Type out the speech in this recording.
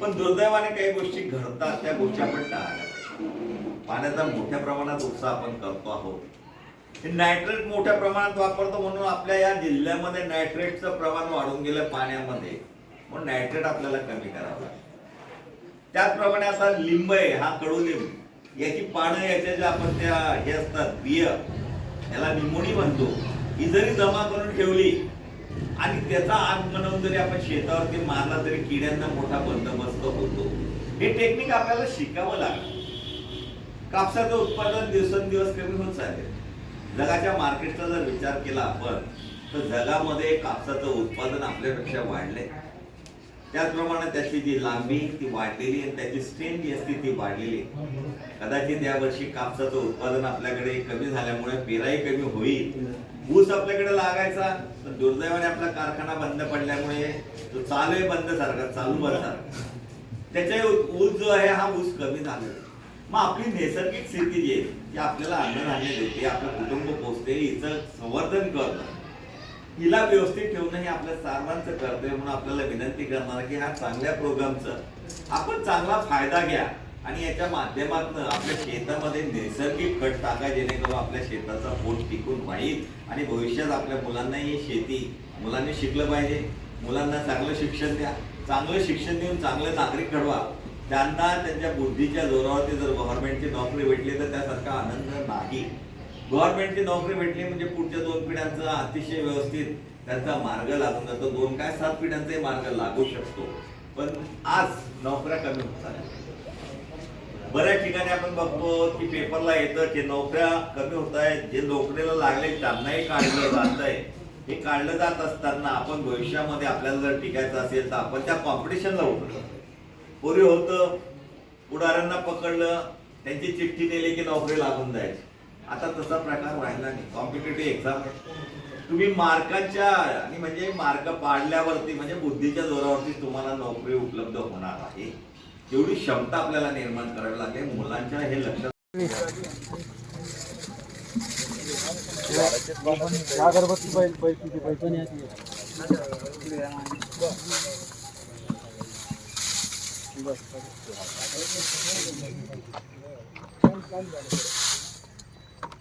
पण दुर्दैवाने काही गोष्टी घडतात त्या गोष्टी आपण टाळल्या पाण्याचा मोठ्या प्रमाणात उत्साह आपण करतो आहोत. हे नायट्रेट मोठ्या प्रमाणात वापरतो म्हणून आपल्या या जिल्ह्यामध्ये नायट्रेटचं प्रमाण वाढून गेलं पाण्यामध्ये. म्हणून नायट्रेट आपल्याला कमी करावं लागतं. त्याचप्रमाणे आता लिंब आहे हा कडुलिंब. याची पानं याच्या ज्या आपण त्या हे असतात बिय याला निमोणी म्हणतो. ही जरी जमा करून ठेवली आणि त्याचा आग बनवून जरी आपण शेतावरती मारला तरी किड्यांना मोठा बंदोबस्त होतो. हे टेक्निक आपल्याला शिकावं लागलं. कापसाचं उत्पादन दिवसेंदिवस कमी होत चालले जगाच्या मार्केटचा जर विचार केला आपण तर जगामध्ये कापसाचं उत्पादन आपल्यापेक्षा वाढलंय. त्याचप्रमाणे त्याची जी लांबी ती वाढलेली आणि त्याची स्ट्रेन जी असते ती वाढलेली कदाचित या वर्षी कापसाचं उत्पादन आपल्याकडे कमी झाल्यामुळे पेराई कमी होईल. ऊस आपल्याकडे लागायचा पण दुर्दैवाने आपला कारखाना बंद पडल्यामुळे तो चालू आहे बंद सारखा चालू बंद त्याच्या ऊस जो आहे हा ऊस कमी झालेला मग आपली नैसर्गिक स्थिती जी आहे ती आपल्याला अन्नधान्य देते आपलं कुटुंब पोचते हिचं संवर्धन करतं. हिला व्यवस्थित ठेवणं हे आपल्या सर्वांचं कर्तव्य म्हणून आपल्याला विनंती करणार की ह्या चांगल्या प्रोग्रामचं आपण चांगला फायदा घ्या आणि याच्या माध्यमातून आपल्या शेतामध्ये नैसर्गिक खत टाका जेणेकरून आपल्या शेताचा पोट टिकून राहील आणि भविष्यात आपल्या मुलांना ही शेती मुलांनी शिकलं पाहिजे. मुलांना चांगलं शिक्षण द्या. चांगलं शिक्षण देऊन चांगले नागरिक घडवा. त्यांना त्यांच्या बुद्धीच्या जोरावरती जर गव्हर्नमेंटची नोकरी भेटली तर त्यासारखा आनंद नाही. गव्हर्नमेंटची नोकरी भेटली म्हणजे पुढच्या दोन पिढ्यांचा अतिशय व्यवस्थित त्यांचा मार्ग लागून जातो. दोन काय सात पिढ्यांचाही मार्ग लागू शकतो. पण आज नोकऱ्या कमी होत बऱ्याच ठिकाणी आपण बघतो की पेपरला येतं की नोकऱ्या कमी होत आहेत. जे नोकरीला लागले त्यांनाही काढलं जात आहे. हे काढलं जात असताना आपण भविष्यामध्ये आपल्याला जर टिकायचं असेल तर आपण त्या कॉम्पिटिशनला उतरलो पूर्वी होतं पुढाऱ्यांना पकडलं त्यांची चिठ्ठी नेली की नोकरी लागून जायची. आता तसा प्रकार राहिला नाही. कॉम्पिटेटिव्ह एक्झाम तुम्ही मार्काच्या आणि म्हणजे मार्क पाडल्यावरती म्हणजे बुद्धीच्या जोरावरती तुम्हाला नोकरी उपलब्ध होणार आहे. एवढी क्षमता आपल्याला निर्माण करावी लागेल मुलांच्या हे लक्षात बस.